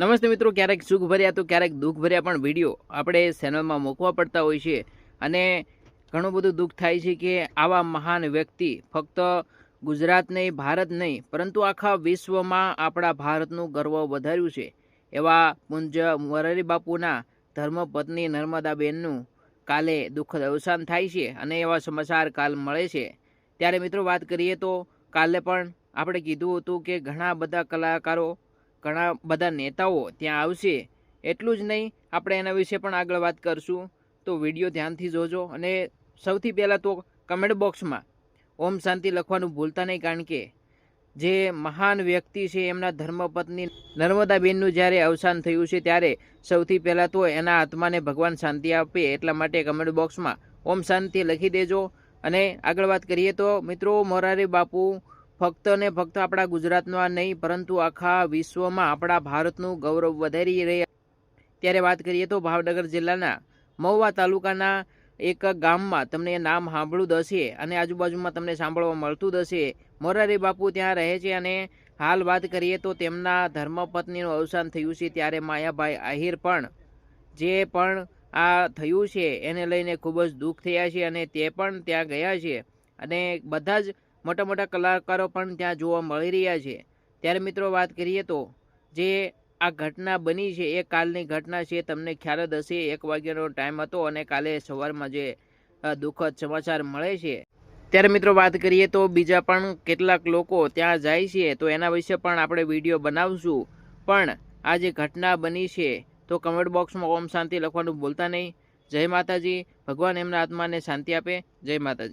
નમસ્તે મિત્રો, ક્યારેક સુખ ભર્યા તો ક્યારેક દુઃખ ભર્યા પણ વીડિયો આપણે ચેનલમાં મૂકવા પડતા હોય છે. અને ઘણું બધું દુઃખ થાય છે કે આવા મહાન વ્યક્તિ ફક્ત ગુજરાત નહીં, ભારત નહીં, પરંતુ આખા વિશ્વમાં આપણા ભારતનું ગર્વ વધાર્યું છે. એવા પૂંજ મોરારી બાપુના ધર્મપત્ની નર્મદાબેનનું કાલે દુઃખદ અવસાન થાય છે અને એવા સમાચાર કાલ મળે છે. ત્યારે મિત્રો વાત કરીએ તો કાલે પણ આપણે કીધું હતું કે ઘણા બધા કલાકારો ઘણા બધા નેતાઓ ત્યાં આવશે. એટલું જ નહીં, આપણે એના વિશે પણ આગળ વાત કરશું. તો વીડિયો ધ્યાનથી જોજો અને સૌથી પહેલાં તો કમેન્ટ બોક્સમાં ઓમ શાંતિ લખવાનું ભૂલતા નહીં કારણ કે જે મહાન વ્યક્તિ છે એમના ધર્મપત્ની નર્મદાબેનનું જ્યારે અવસાન થયું છે ત્યારે સૌથી પહેલાં તો એના આત્માને ભગવાન શાંતિ આપે એટલા માટે કમેન્ટ બોક્સમાં ઓમ શાંતિ લખી દેજો. અને આગળ વાત કરીએ તો મિત્રો મોરારી બાપુ ફક્ત ને ફક્ત આપણા ગુજરાતમાં નહીં, પરંતુ આખા વિશ્વમાં આપણા ભારતનું ગૌરવ વધારી રહ્યા. ત્યારે વાત કરીએ તો ભાવનગર જિલ્લાના મહુવા તાલુકાના એક ગામમાં તમને નામ સાંભળ્યું હશે અને આજુબાજુમાં તમને સાંભળવા મળતું હશે. મોરારી બાપુ ત્યાં રહે છે અને હાલ વાત કરીએ તો તેમના ધર્મપત્નીનું અવસાન થયું છે ત્યારે માયાભાઈ આહિર પણ, જે પણ આ થયું છે એને લઈને ખૂબ જ દુઃખ થયા છે અને તે પણ ત્યાં ગયા છે. અને બધા જ મોટા મોટા કલાકારો પણ ત્યાં જોવા મળી રહ્યા છે. ત્યારે મિત્રો, વાત કરીએ તો, જે આ ઘટના બની છે, એ કાલની ઘટના છે, તમને ખ્યાલ જ હશે, એક વાગ્યાનો ટાઈમ હતો અને કાલે સવારમાં જે દુઃખદ સમાચાર મળે છે. ત્યારે મિત્રો, વાત કરીએ તો, બીજા પણ કેટલાક લોકો ત્યાં જાય છે, તો એના વિશે પણ આપણે વીડિયો બનાવશું. પણ આ જે ઘટના બની છે, તો કમેન્ટ બોક્સમાં ઓમ શાંતિ લખવાનું ભૂલતા નહીં. જય માતાજી, ભગવાન એમના આત્માને શાંતિ આપે. જય માતાજી.